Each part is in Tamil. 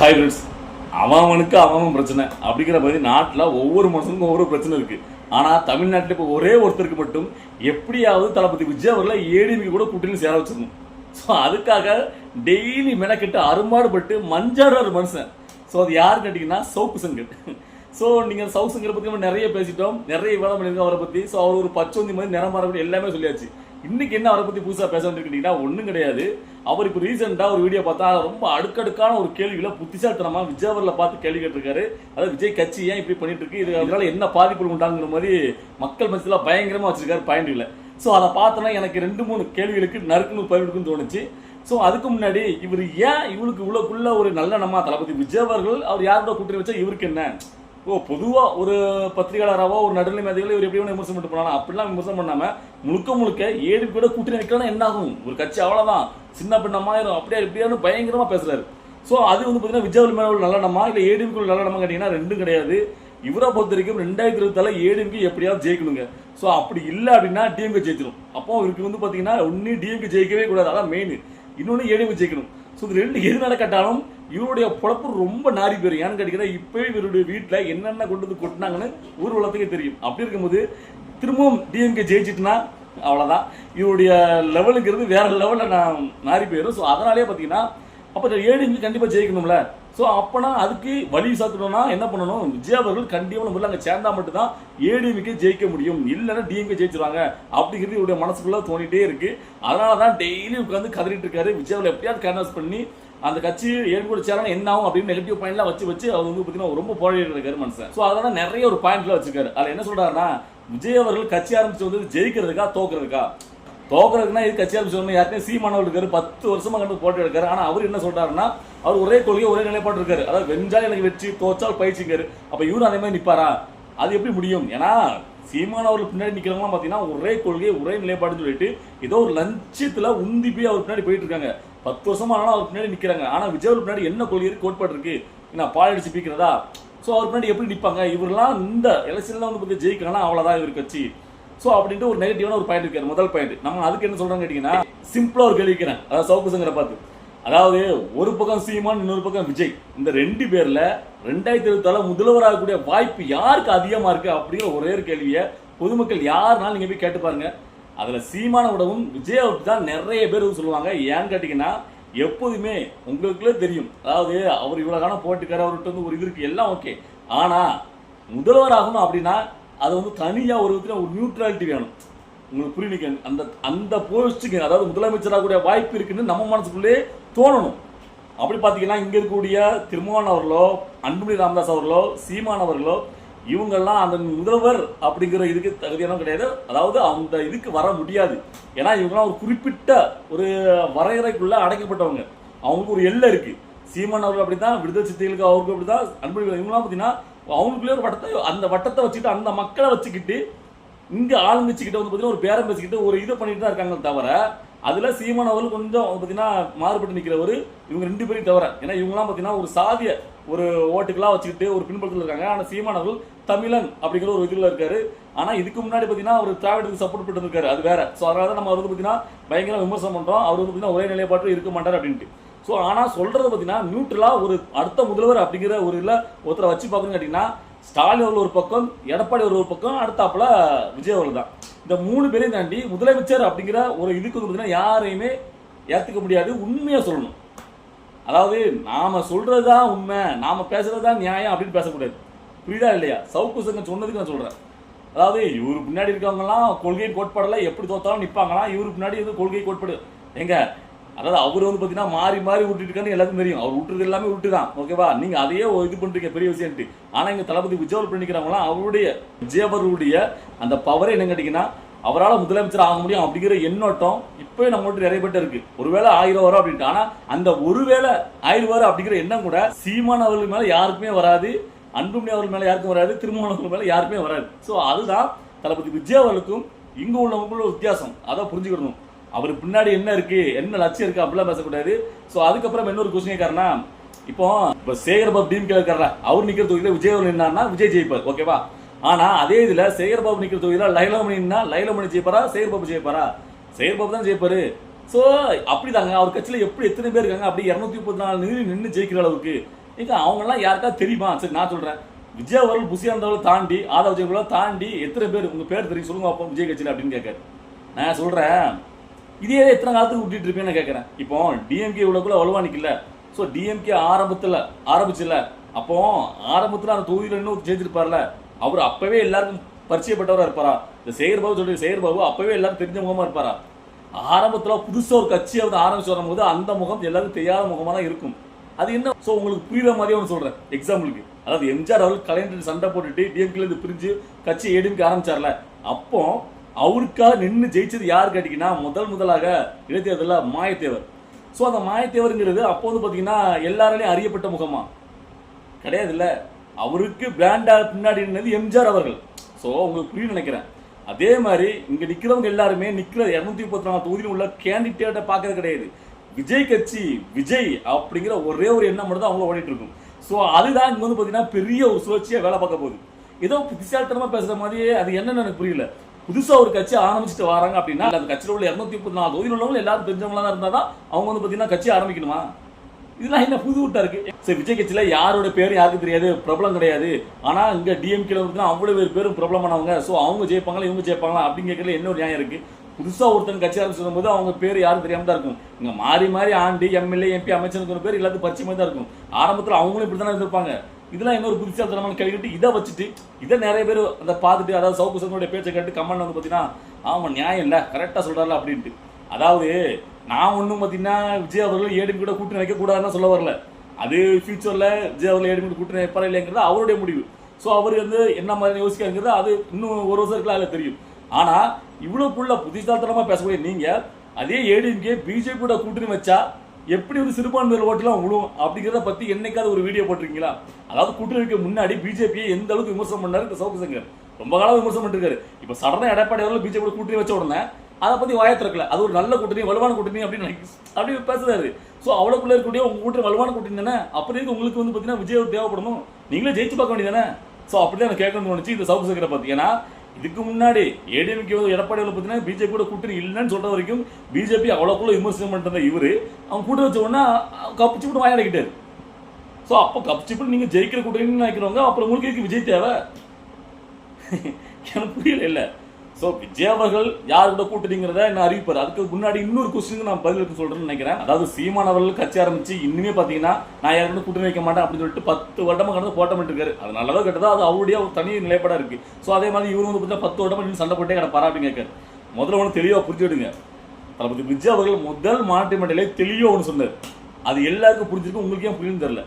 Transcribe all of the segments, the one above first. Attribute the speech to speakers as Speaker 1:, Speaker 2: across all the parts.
Speaker 1: ஹாய் ஃப்ரெண்ட்ஸ் அவனுக்கு அவன் பிரச்சனை. அப்படிங்கிற மாதிரி நாட்டில் ஒவ்வொரு மனுஷனுக்கும் ஒவ்வொரு பிரச்சனை இருக்குது ஆனால் தமிழ்நாட்டில் இப்போ ஒரே ஒருத்தருக்கு மட்டும் எப்படியாவது தளபதி விஜய் அவர்களை ஏடிஎம்கே கூட கூட்டணி சேர வச்சிடணும். ஸோ அதுக்காக டெய்லி மெனக்கெட்டு அரும்பாடுபட்டு மஞ்சாடுற மனுஷன். ஸோ அது யார் கேட்டிங்கன்னா சவுக்கு சங்கர் ஸோ நீங்கள் சவுக்கு சங்கரை பற்றி நம்ம நிறைய பேசிட்டோம். நிறைய வேலை பண்ணியிருக்கோம் அவரை பற்றி ஸோ அவர் ஒரு பச்சோந்தி மாதிரி நிறம் மாறக்கூடிய எல்லாமே சொல்லியாச்சு. இன்னைக்கு என்ன அவரை பற்றி புதுசாக பேச கேட்டீங்கன்னா ஒன்றும் கிடையாது. அவர் இப்போ ரீசெண்டாக ஒரு வீடியோ பார்த்தா ரொம்ப அடுக்கடுக்கான ஒரு கேள்விகளை புத்திசாலித்தனமாக விஜயவரில் பார்த்து கேள்வி கேட்டிருக்காரு. அதாவது விஜய் கட்சி ஏன் இப்படி பண்ணிட்டு இருக்கு? இது அதனால என்ன பாதிப்பு உண்டாங்கிற மாதிரி மக்கள் மத்தியில் பயங்கரமாக வச்சிருக்காரு பாயிண்ட் ஸோ அதை பார்த்தோன்னா எனக்கு ரெண்டு மூணு கேள்விகளுக்கு நறுக்குன்னு பதிலுக்குன்னு தோணுச்சு. ஸோ அதுக்கு முன்னாடி இவர் ஏன் இவருக்கு இவ்வளோக்குள்ள ஒரு நல்ல நம்ம தளபதி விஜய் அவர்கள் அவர் யாரோட கூட்டணி வச்சா இவருக்கு என்ன? ஓ பொதுவா ஒரு பத்திரிகையாளராவோ ஒரு நடுநிலை மேதைகளோ இவர் எப்படி விமர்சனம் பண்ணிட்டு போனாலும் அப்படிலாம் விமர்சனம் பண்ணாம முழுக்க முழுக்க ஏழு கூட கூட்டணி வைக்கலாம் என்ன ஆகும் ஒரு கட்சி அவ்வளவுதான். சின்ன பின்னமாயிரும் அப்படியே இப்படியானு பயங்கரமா பேசுறாரு. ஸோ அது வந்து பார்த்தீங்கன்னா விஜய் மேல உள்ள நல்ல இல்லை ஏடிஎம்குள்ள நல்ல நம்ம கேட்டீங்கன்னா ரெண்டும் கிடையாது. இவரை பொறுத்த வரைக்கும் ரெண்டாயிரத்தி இருபத்தால ஏடிஎம்கே எப்படியாவது ஜெயிக்கணுங்க. ஸோ அப்படி இல்லை அப்படின்னா டிஎம்கே ஜெயிச்சிடும் அப்போ இவருக்கு வந்து பார்த்தீங்கன்னா ஒன்று டிஎம்கே ஜெயிக்கவே கூடாது. அதான் மெயின் இன்னொன்று ஏடிஎம்கே ஜெயிக்கணும். ஸோ இது ரெண்டு எது நடக்கட்டாலும் இவருடைய பொழப்பு ரொம்ப நாரி போயிரும் ஏன்னு கேட்டீங்கன்னா இப்போவே இவருடைய வீட்டில் என்னென்ன கொண்டு வந்து கொட்டினாங்கன்னு ஊர் உலகத்துக்கே தெரியும். அப்படி இருக்கும்போது திரும்பவும் டிஎம்கே ஜெயிச்சிட்டுனா அவ்வளோதான் இவருடைய லெவலுங்கிறது வேற லெவலில் நான் நாரி போயிடும் ஸோ அதனாலே பார்த்தீங்கன்னா அப்போ ஏடிஎம்கே கண்டிப்பாக ஜெயிக்கணும்ல. ஸோ அப்போனா அதுக்கு வழி சாத்தணும்னா என்ன பண்ணணும்? விஜய் அவர்கள் கண்டிப்பாக முதல்ல அங்கே சேர்ந்தா மட்டும்தான் ஏடிஎம்கே ஜெயிக்க முடியும். இல்லைன்னா டிஎம்கே ஜெயிச்சிருவாங்க அப்படிங்கிறது இவருடைய மனசுக்குள்ளே தோணிட்டே இருக்கு. அதனால தான் டெய்லி உட்காந்து கதறிட்டு இருக்காரு. விஜய் அவர்கள் எப்படியாவது கேன்வாஸ் பண்ணி அந்த கட்சி ஏற்படு சேரணும் என்ன ஆகும் அப்படின்னு நெகட்டிவ் பாயிண்ட்லாம் வச்சு வச்சு அவர் வந்து பார்த்தீங்கன்னா ரொம்ப போராடிட்டு இருக்காரு மனுஷன். ஸோ அதனால நிறைய ஒரு பாயிண்ட்ல வச்சிருக்காரு. அதில் என்ன சொல்கிறாருன்னா விஜய் அவர்கள் கட்சி ஆரம்பிச்சு வந்து ஜெயிக்கிறதுக்கா தோக்குறதுக்கா? தோக்குறதுக்குன்னா இது கட்சி சொல்லணும்? யாருமே சீமானவர் இருக்காரு. பத்து வருஷமா கண்டு போட்டி எடுக்காரு ஆனா அவர் என்ன சொல்றாருன்னா அவர் ஒரே கொள்கை ஒரே நிலைப்பாடு இருக்காரு. அதாவது வெஞ்சால் எனக்கு வெற்றி தோச்சால் பயிற்சிங்காரு அப்ப இவரும் அதே மாதிரி நிப்பாரா? அது எப்படி முடியும்? ஏன்னா சீமானவர்கள் பின்னாடி நிக்கிறவங்களாம் பாத்தீங்கன்னா ஒரே கொள்கை ஒரே நிலைப்பாடுன்னு சொல்லிட்டு ஏதோ ஒரு லஞ்சத்தில் உந்தி போய் அவர் பின்னாடி போயிட்டு இருக்காங்க. பத்து வருஷமா ஆனாலும் அவர் பின்னாடி நிக்கிறாங்க. ஆனா விஜய் பின்னாடி என்ன கொள்கை கோட்பாடு இருக்கு. நான் பால் அடிச்சு பீக்கிறதா? ஸோ அவர் பின்னாடி எப்படி நிற்பாங்க இவரெல்லாம் இந்த எலெக்ஷன்ல வந்து பார்த்து ஜெயிக்கிறாங்கன்னா அவ்வளோதான் இவர் கட்சி. ஸோ அப்படின்ட்டு ஒரு நெகட்டிவான ஒரு பாயிண்ட் இருக்காரு முதல் பாயிண்ட் நம்ம அதுக்கு என்ன சொல்றாங்க கேட்டிங்கன்னா சிம்பிளாக ஒரு கேள்வி கேட்கிறேன் அதாவது சவுக்கு சங்கரை பார்த்து. அதாவது ஒரு பக்கம் சீமான் இன்னொரு பக்கம் விஜய். இந்த ரெண்டு பேரில் ரெண்டாயிரத்தி இருபத்தால முதல்வராகக்கூடிய வாய்ப்பு யாருக்கு அதிகமாக இருக்கு அப்படிங்கிற ஒரே ஒரு கேள்வியை பொதுமக்கள் யாருனாலும் நீங்கள் போய் கேட்டு பாருங்கள் அதில் சீமான விடவும் விஜய் தான் நிறைய பேர் வந்து சொல்லுவாங்க. ஏன்னு கேட்டிங்கன்னா எப்போதுமே உங்களுக்குள்ளே தெரியும். அதாவது அவர் இவ்வளோ காலம் போட்டுக்காரு அவர்கிட்ட வந்து ஒரு இது இருக்குது எல்லாம் ஓகே ஆனா முதல்வர் ஆகணும் அப்படின்னா அது வந்து தனியாக ஒரு விதத்தில் ஒரு நியூட்ரலிட்டி வேணும். உங்களுக்கு புரியுங்க அந்த அந்த போஸ்ட்டுக்கு அதாவது முதலமைச்சராக கூடிய வாய்ப்பு இருக்குன்னு நம்ம மனசுக்குள்ளே தோணணும். அப்படி பார்த்தீங்கன்னா இங்கே இருக்கக்கூடிய திருமாவன் அவர்களோ அன்புமணி ராமதாஸ் அவர்களோ சீமான் அவர்களோ இவங்கெல்லாம் அந்த முதல்வர் அப்படிங்கிற இதுக்கு தகுதியெல்லாம் கிடையாது. அதாவது அந்த இதுக்கு வர முடியாது. ஏன்னா இவங்கெல்லாம் ஒரு குறிப்பிட்ட ஒரு வரையறைக்குள்ளே அடைக்கப்பட்டவங்க. அவங்களுக்கு ஒரு எல்லை இருக்குது சீமான் அவர்கள் அப்படிதான் விடுதலை சித்திகளுக்கு அவருக்கு அப்படிதான் அன்புமணி இவங்கெல்லாம் பார்த்தீங்கன்னா அவங்களுக்குள்ளே ஒரு வட்டத்தை அந்த வட்டத்தை வச்சுக்கிட்டு அந்த மக்களை வச்சுக்கிட்டு இங்கே ஆளுங்கட்சிக்கிட்ட வந்து பார்த்தீங்கன்னா ஒரு பேரம் பேசிக்கிட்டு ஒரு இதை பண்ணிட்டு தான் இருக்காங்க தவிர அதில் சீமான் அவர்கள் கொஞ்சம் பார்த்தீங்கன்னா மாறுபட்டு நிற்கிறவர் இவங்க ரெண்டு பேரும் தவிர. ஏன்னா இவங்கலாம் பார்த்தீங்கன்னா ஒரு சாதிய ஒரு ஓட்டுக்கெல்லாம் வச்சுக்கிட்டு ஒரு பின்புலத்தில் இருக்காங்க. ஆனால் சீமான் அவர்கள் தமிழன் அப்படிங்கிற ஒரு இதில் இருக்காரு. ஆனால் இதுக்கு முன்னாடி பார்த்தீங்கன்னா அவர் திராவிடத்துக்கு சப்போர்ட் பண்ணிட்டு இருக்காரு. அது வேற. ஸோ அதனால தான் நம்ம அவர் வந்து பார்த்தீங்கன்னா பயங்கர விமர்சனம் பண்ணுறோம் அவர் வந்து பார்த்தீங்கன்னா ஒரே நிலைப்பாட்டில் இருக்க மாட்டார் அப்படின்ட்டு. ஸோ ஆனால் சொல்கிறது பார்த்தீங்கன்னா நியூட்ரலா ஒரு அடுத்த முதல்வர் அப்படிங்கிற ஒரு இதில் ஒருத்தரை வச்சு பார்க்கணும்னு கேட்டிங்கன்னா ஸ்டாலின் அவர்கள் ஒரு பக்கம் எடப்பாடி அவர்கள் ஒரு பக்கம் அடுத்தாப்புல விஜய் அவர்கள் தான். இந்த மூணு பேரையும் தாண்டி முதலமைச்சர் அப்படிங்கிற ஒரு இதுக்கு வந்து பார்த்தீங்கன்னா யாரையுமே ஏற்றுக்க முடியாது உண்மையாக சொல்லணும். அதாவது நாம் சொல்கிறது தான் உண்மை நாம பேசுறதுதான் நியாயம் அப்படின்னு பேசக்கூடாது. புரியுதா இல்லையா? சவுக்கு சங்கம் சொன்னதுக்கு நான் சொல்கிறேன் அதாவது இவர் பின்னாடி இருக்கவங்கலாம் கொள்கை கோட்பாடெல்லாம் எப்படி தோத்தாலும் நிற்பாங்களாம் இவருக்கு பின்னாடி வந்து கொள்கை கோட்பாடு. எங்க அதாவது அவர் வந்து பார்த்தீங்கன்னா மாறி மாறி விட்டுட்டு இருக்கான்னு எல்லாத்துக்கும் தெரியும். அவர் விட்டுறது எல்லாமே விட்டு தான் ஓகேவா நீங்க அதையே ஒரு இது பண்ணுறீங்க பெரிய விஷயம்ட்டு ஆனா இங்க தளபதி விஜயவர் பண்ணிக்கிறவங்களாம் அவருடைய விஜயவருடைய அந்த பவரே என்ன கேட்டீங்கன்னா அவரால் முதலமைச்சர் ஆக முடியும் அப்படிங்கிற எண்ணோட்டம் இப்போ நம்மகிட்ட நிறைய பேர்ட்ட இருக்கு. ஒருவேளை ஆயிரம் வரும் அப்படின்ட்டு. ஆனா அந்த ஒருவேளை ஆயிரம் வரும் அப்படிங்கிற எண்ணம் கூட சீமான் அவர்கள் மேல யாருக்குமே வராது அன்புமணி அவர்கள் மேல யாருக்கும் வராது திருமணம் அவர்கள் மேல யாருக்குமே வராது. ஸோ அதுதான் தளபதி விஜய் அவர்களுக்கும் இங்க உள்ளவங்களுக்குள்ள வித்தியாசம். அதை புரிஞ்சுக்கணும். அவர் பின்னாடி என்ன இருக்கு? என்ன லட்சியம் இருக்கு? அப்படிலாம் பேசக்கூடாது. ஸோ அதுக்கப்புறம் இன்னொரு கொஸ்டின் கேட்கறனா இப்போ இப்போ சேகர் பாபு டீம் கேட்கறா அவர் நிக்கிற தொகுதியில் விஜய் அவர் நின்னார்னா விஜய் ஜெயிப்பார் ஓகேவா ஆனா அதே இதுல சேகர் பாபு நிக்கிற தொகுதியில் லைலமணி நின்னா லைலமணி ஜெயிப்பாரா? சேகர் பாபு ஜெயிப்பாரா? சேகர் பாபு தான் ஜெயிப்பாரு. ஸோ அப்படிதாங்க. அவர் கட்சியில் எப்படி எத்தனை பேர் இருக்காங்க? அப்படி இரநூத்தி முப்பத்தி நாலு நின்று நின்று ஜெயிக்கிற அளவுக்கு. ஏங்க அவங்கெல்லாம் யாருக்கா தெரியுமா? சரி நான் சொல்றேன். விஜய் அவர்கள் புசியாந்தவர்கள் தாண்டி ஆதவ விஜயகுலா தாண்டி எத்தனை பேர்? உங்க பேர் தெரியும். சொல்லுங்க அப்போ விஜய் கட்சியில் அப்படின்னு கேட்காரு நான் சொல்றேன். இதே எத்தனை காலத்துக்கு விட்டுட்டு இருப்பேன்னு கேட்குறேன் இப்போ டிஎம்கே இவ்வளோக்குள்ள வலுவா நிக்கல ஸோ டிஎம்கே ஆரம்பத்தில் ஆரம்பிச்சுல அப்போ ஆரம்பத்தில் அந்த தொகுதியில் இன்னும் ஜெயிச்சிருப்பார்ல. அவர் அப்பவே எல்லாருக்கும் பரிச்சயப்பட்டவராக இருப்பாரா? இந்த செயற்பாபு சொல்லி செயற்பாபு பாபு அப்பவே எல்லாரும் தெரிஞ்ச முகமாக இருப்பாரா? ஆரம்பத்தில் புதுசாக ஒரு கட்சியை வந்து ஆரம்பிச்சு வரும்போது அந்த முகம் எல்லாருக்கும் தெரியாத முகமாக தான் இருக்கும். அது என்ன? ஸோ உங்களுக்கு புரியுற மாதிரியே ஒன்று சொல்கிறேன் எக்ஸாம்பிளுக்கு அதாவது எம்ஜிஆர் அவர்கள் கலைஞர் சண்டை போட்டுட்டு டிஎம்கேல இருந்து பிரிஞ்சு கட்சி ஏடிஎம்கே ஆரம்பிச்சார்ல. அப்போ அவருக்காக நின்று ஜெயிச்சது யார் கேட்டீங்கன்னா முதல் முதலாக இடைத்தேர்தலில் மாயத்தேவர். ஸோ அந்த மாயத்தேவருங்கிறது அப்போ வந்து பார்த்தீங்கன்னா எல்லாராலையும் அறியப்பட்ட முகமா? கிடையாது இல்லை அவருக்கு பிராண்டாக பின்னாடி நின்னது எம்ஜிஆர் அவர்கள். ஸோ உங்களுக்கு புரியும் நினைக்கிறேன். அதே மாதிரி இங்கே நிற்கிறவங்க எல்லாருமே நிற்கிற இரநூத்தி முப்பத்தி நாலு தொகுதியில் உள்ள கேண்டிடேட்டை பார்க்கறது கிடையாது. விஜய் கட்சி விஜய் அப்படிங்கிற ஒரே ஒரு எண்ணம் மட்டும் தான் அவங்க ஓடிட்டு இருக்கும். ஸோ அதுதான் இங்கே வந்து பார்த்தீங்கன்னா பெரிய ஒரு சுழற்சியாக வேலை பார்க்க போகுது. ஏதோ புத்திசாலித்தனமாக பேசுகிற மாதிரியே அது என்னன்னு எனக்கு புரியல. புதுசா ஒரு கட்சி ஆரம்பிச்சுட்டு வராங்க அப்படின்னா அந்த கட்சியில் உள்ள இருநூத்தி முப்பத்தி நாலு தொகுதியில் உள்ளவங்க எல்லாரும் தெரிஞ்சவங்களா தான் தான் அவங்க வந்து பார்த்தீங்கன்னா கட்சி ஆரம்பிக்கணுமா? இதெல்லாம் என்ன புது விட்டா இருக்கு. சரி விஜய் கட்சியில யாரோட பேரும் யாருக்கும் தெரியாது பிரபலம் கிடையாது. ஆனா இங்க டிஎம்கேல வந்து அவ்வளவு பேர் பேரும் பிரபலமானவங்க. சோ அவங்க ஜெயிப்பாங்களா இவங்க ஜெயிப்பாங்களா அப்படின்னு கேட்கல என்ன ஒரு நியாயம் இருக்கு? புதுசா ஒருத்தன் கட்சி ஆரம்பிச்சு போது அவங்க பேர் யாரும் தெரியாம தான் இருக்கும். இங்க மாறி மாறி ஆண்டு எம்எல்ஏ எம்பி அமைச்சருக்கு பேர் எல்லாத்துக்கும் பரிச்சயமா தான் இருக்கும். ஆரம்பத்துல அவங்களும் இப்படி தானே இருந்திருப்பாங்க. இதெல்லாம் இன்னொரு புதுசாத்தனமான கேள்வி இதை வச்சுட்டு இதை நிறைய பேர் அதை பார்த்துட்டு அதாவது சவுக்கு சங்கருடைய பேச்சை கேட்டு கமெண்ட் வந்து பார்த்தீங்கன்னா ஆமா நியாயம் இல்லை கரெக்டாக சொல்றாருல அப்படின்ட்டு. அதாவது நான் ஒன்றும் பார்த்தீங்கன்னா விஜய் அவர்கள் ஏடிஎம் கூட கூட்டணி நினைக்கக்கூடாதுன்னு சொல்ல வரல. அது ஃபியூச்சரில் விஜய் அவர்கள் ஏடிஎம் கூட்டணி வைப்பாரா இல்லைங்கிறது அவருடைய முடிவு. ஸோ அவர் வந்து என்ன மாதிரி யோசிக்காங்கிறது அது இன்னும் ஒரு வருஷம் இருக்கலாம் அதில் தெரியும். ஆனால் இவ்வளோ புள்ள புத்திசாலித்தனமாக பேசக்கூடிய நீங்கள் அதே ஏடிஎம்கே பிஜேபியோட கூட கூட்டணி வச்சா எப்படி ஒரு சிறுபான்மையில் ஓட்டுலாம் விழும் அப்படிங்கிறத பற்றி என்னைக்காவது ஒரு வீடியோ போட்டிருக்கீங்களா? அதாவது கூட்டணிக்கு முன்னாடி பிஜேபியை எந்த அளவுக்கு விமர்சனம் பண்ணாரு? இந்த சவுக்கு சங்கர். ரொம்ப காலம் விமர்சனம் பண்ணிருக்காரு. இப்போ சடனாக எடப்பாடி அவர்கள் பிஜேபியோட கூட்டணி வச்ச உடனே அதை பற்றி வாய திறக்கல. அது ஒரு நல்ல கூட்டணி வலுவான கூட்டணி அப்படின்னு நினைக்க- அப்படி பேசுறாரு. ஸோ அவ்வளோக்குள்ள இருக்கக்கூடிய உங்கள் கூட்டணி வலுவான கூட்டணி தானே? அப்படி இருக்கு உங்களுக்கு வந்து பார்த்தீங்கன்னா விஜய் தேவைப்படணும்? நீங்களே ஜெயிச்சு பார்க்க வேண்டியதானே ஸோ அப்படிதான் எனக்கு கேட்கணும்னு தோணுச்சு இந்த சவுக்கு சங்கரை பார்த்தீங்கன்னா ஏன்னா இதுக்கு முன்னாடி ஏடிஎம்கே எடப்பாடி பார்த்தீங்கன்னா பிஜேபி கூட கூட்டணி இல்லைன்னு சொல்ற வரைக்கும் பிஜேபி அவ்வளோக்குள்ள விமர்சனம் பண்ணிட்டு இவர் இவரு அவன் கூட்ட வச்ச உடனே கப்பிச்சு விட்டு வாயடிக்கிட்டாரு. ஸோ அப்போ கப்பிச்சு நீங்கள் ஜெயிக்கிற கூட்டணின்னு நினைக்கிறவங்க அப்புறம் உங்களுக்கு விஜய் தேவை? எனக்கு புரியல இல்லை. ஸோ விஜய் அவர்கள் யார் கூட கூட்டணிங்கிறத என்ன அறிவிப்பார்? அதுக்கு முன்னாடி இன்னொரு கொஸ்டினுக்கு நான் பதிலுக்கு சொல்கிறேன்னு நினைக்கிறேன். அதாவது சீமான் அவர்கள் கட்சி ஆரம்பிச்சு இன்னுமே பார்த்தீங்கன்னா நான் யாரும் கூட்டணி வைக்க மாட்டேன் அப்படின்னு சொல்லிட்டு பத்து வருடமா கடந்து போட்டம் இருக்காரு அது நல்லதாக கெட்டதோ அது அவருடைய ஒரு தனி நிலைப்பாடாக இருக்குது ஸோ அதே மாதிரி இவரும் வந்து பார்த்தீங்கன்னா பத்து வருடமாக நின்னு சண்டை போட்டே கிடப்பாரா அப்படின்னு கேட்காரு முதல்ல ஒன்று தெளிவாக புரிஞ்சுடுங்க தளபதி விஜய் அவர்கள் முதல் மாநாட்டு மண்டலே தெளிவாக ஒன்று சொன்னார். அது எல்லாருக்கும் புரிஞ்சிருக்கும் உங்களுக்கு ஏன் புரியுன்னு தெரில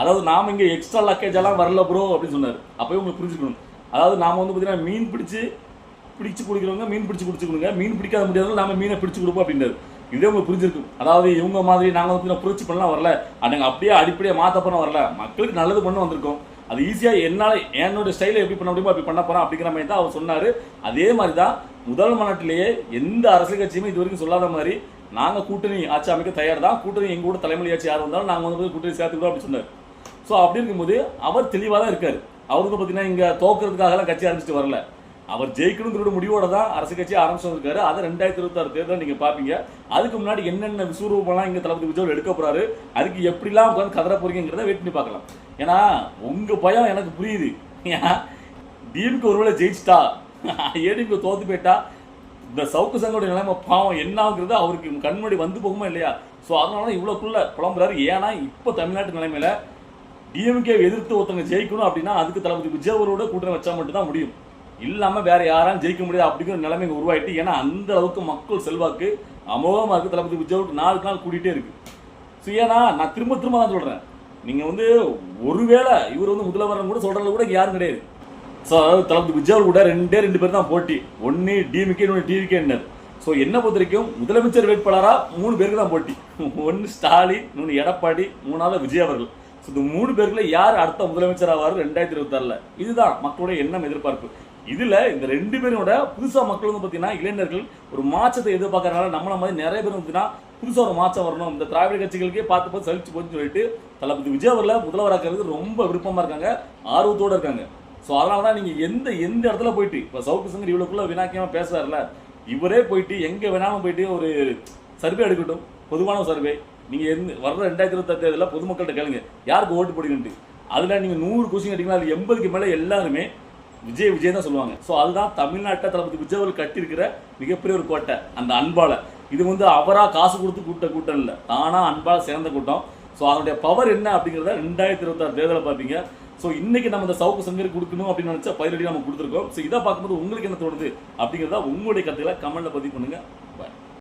Speaker 1: அதாவது நாம் இங்கே எக்ஸ்ட்ரா லக்கேஜ் எல்லாம் வரல ப்ரோ அப்படின்னு சொன்னார். அப்பவே உங்களுக்கு புரிஞ்சுக்கணும். அதாவது நாம் வந்து பார்த்தீங்கன்னா மீன் பிடிச்சி பிடிச்சு குடிக்கிறவங்க மீன் பிடிச்சு குடிச்சுக்கணுங்க. மீன் பிடிக்காத முடியாதவங்க நாம மீனை பிடிச்சு கொடுப்போம் அப்படின்றாரு இதே உங்களுக்கு புரிஞ்சிருக்கும். அதாவது இவங்க மாதிரி நாங்கள் வந்து பார்த்தீங்கன்னா புரட்சி பண்ணலாம் வரல. நாங்கள் அப்படியே அடிப்படையாக மாத்த பண்ண வரல. மக்களுக்கு நல்லது பண்ண வந்திருக்கோம். அது ஈஸியாக என்னால் என்னோட ஸ்டைலை எப்படி பண்ண முடியுமோ அப்படி பண்ண போறோம் அப்படிங்கிற மாதிரி தான் அவர் சொன்னார். அதே மாதிரி தான் முதல் மாநாட்டிலேயே எந்த அரசியல் கட்சியுமே இது வரைக்கும் சொல்லாத மாதிரி நாங்கள் கூட்டணி ஆட்சி அமைக்க தயார் தான். கூட்டணி எங்கள் கூட தலைமை ஆட்சி யார் வந்தாலும் நாங்கள் வந்து கூட்டணி சேர்த்துக்கிறோம் அப்படின்னு சொன்னார். ஸோ அப்படி இருக்கும்போது அவர் தெளிவாக தான் இருக்கார். அவருக்கு பார்த்தீங்கன்னா இங்கே தோக்கிறதுக்காகலாம் கட்சி ஆரம்பிச்சுட்டு வரல. அவர் ஜெயிக்கணுங்கிற முடிவோட தான் அரசு கட்சி ஆரம்பிச்சிருக்காரு அதை ரெண்டாயிரத்தி இருபத்தாறு தேர்தல் நீங்க பாப்பீங்க. அதுக்கு முன்னாடி என்னென்ன விஸ்வரூபம்லாம் இங்க தளபதி விஜய் எடுக்க போறாரு அதுக்கு எப்படிலாம் உட்காந்து கதற போறீங்கிறத வெயிட் பண்ணி பார்க்கலாம். ஏன்னா உங்க பயம் எனக்கு புரியுது. டீமுக்கு ஒருவேளை ஜெயிச்சிட்டா ஏடிக்கு தோத்து போயிட்டா இந்த சவுக்கு சங்கோட நிலைமை பாவம் என்னாங்கிறது அவருக்கு கண்முடி வந்து போகுமா இல்லையா? ஸோ அதனால தான் இவ்வளோக்குள்ள புலம்புறாரு. ஏன்னா இப்போ தமிழ்நாட்டு நிலைமையில டிஎம்கே எதிர்த்து ஒருத்தவங்க ஜெயிக்கணும் அப்படின்னா அதுக்கு தளபதி விஜய் அவரோட கூட்டணி வச்சா மட்டும் தான் முடியும். இல்லாமல் வேற யாராலும் ஜெயிக்க முடியாது அப்படிங்கிற நிலைமை உருவாயிட்டு ஏன்னா அந்த அளவுக்கு மக்கள் செல்வாக்கு அமோகமாக இருக்கு தளபதி விஜய் நாளுக்கு நாள் கூட்டிகிட்டே இருக்குது ஸோ ஏன்னா நான் திரும்ப திரும்ப தான் சொல்கிறேன் நீங்கள் வந்து ஒருவேளை இவர் வந்து முதல்வர் கூட சொல்கிறது கூட யாரும் கிடையாது. ஸோ அதாவது தளபதி விஜய் கூட ரெண்டே ரெண்டு பேர் தான் போட்டி. ஒன்று டிமிகே இன்னொன்று டிவிகேன்னர் ஸோ என்ன பொறுத்த வரைக்கும் முதலமைச்சர் வேட்பாளராக மூணு பேருக்கு தான் போட்டி. ஒன்று ஸ்டாலின் இன்னொன்று எடப்பாடி மூணாவது விஜய் அவர்கள். ஸோ இந்த மூணு பேருக்குள்ள யார் அடுத்த முதலமைச்சர் ஆவார் ரெண்டாயிரத்தி இருபத்தாறில்? இதுதான் மக்களுடைய எண்ணம் எதிர்பார்ப்பு. இதுல இந்த ரெண்டு பேரோட புதுசா மக்கள் வந்து பாத்தீங்கன்னா இளைஞர்கள் ஒரு மாற்றத்தை எதிர்பார்க்கறதுனால நம்மள மாதிரி நிறைய பேர் வந்து புதுசா ஒரு மாற்றம் வரணும். இந்த திராவிட கட்சிகளுக்கே பார்த்து பார்த்து சலிச்சு போச்சுன்னு சொல்லிட்டு தளபதி விஜய் அவர்களை முதல்வராக்கிறதுக்கு ரொம்ப விருப்பமா இருக்காங்க ஆர்வத்தோட இருக்காங்க. ஸோ அதனால தான் நீங்க எந்த எந்த இடத்துல போயிட்டு இப்போ சவுக்கு சங்கர் இவ்வளோக்குள்ள வினாக்கியமா பேசுறாருல இவரே போயிட்டு எங்க வேணாலும் போயிட்டு ஒரு சர்வே எடுக்கட்டும் பொதுவான சர்வே. நீங்க எந்த வர்ற ரெண்டாயிரத்தி இருபத்தாறு தேர்தலில் பொதுமக்கள்கிட்ட கேளுங்க யாருக்கு ஓட்டு போடுங்கன்ட்டு அதில் நீங்கள் நூறு கொஸ்டின் கேட்டிங்கன்னா அது எண்பதுக்கு மேலே எல்லாருமே விஜய் விஜய் தான் சொல்லுவாங்க. ஸோ அதுதான் தமிழ்நாட்டை தளபதி விஜய் அவர்கள் கட்டியிருக்கிற மிகப்பெரிய ஒரு கோட்டை அந்த அன்பால். இது வந்து அவராக காசு கொடுத்து கூட்ட கூட்டம் இல்லை. தானாக அன்பால் சேர்ந்த கூட்டம். ஸோ அதனுடைய பவர் என்ன அப்படிங்கிறத ரெண்டாயிரத்தி இருபத்தாறு தேர்தலை பார்ப்பீங்க ஸோ இன்றைக்கி நம்ம இந்த சவுக்கு சங்கரி கொடுக்கணும் அப்படின்னு நினச்சா பதிலடி நம்ம கொடுத்துருக்கோம். ஸோ இதை பார்க்கும்போது உங்களுக்கு என்ன தோணுது அப்படிங்கிறத உங்களுடைய கருத்துக்களை கமெண்ட்ல பதிவு பண்ணுங்கள் பாய்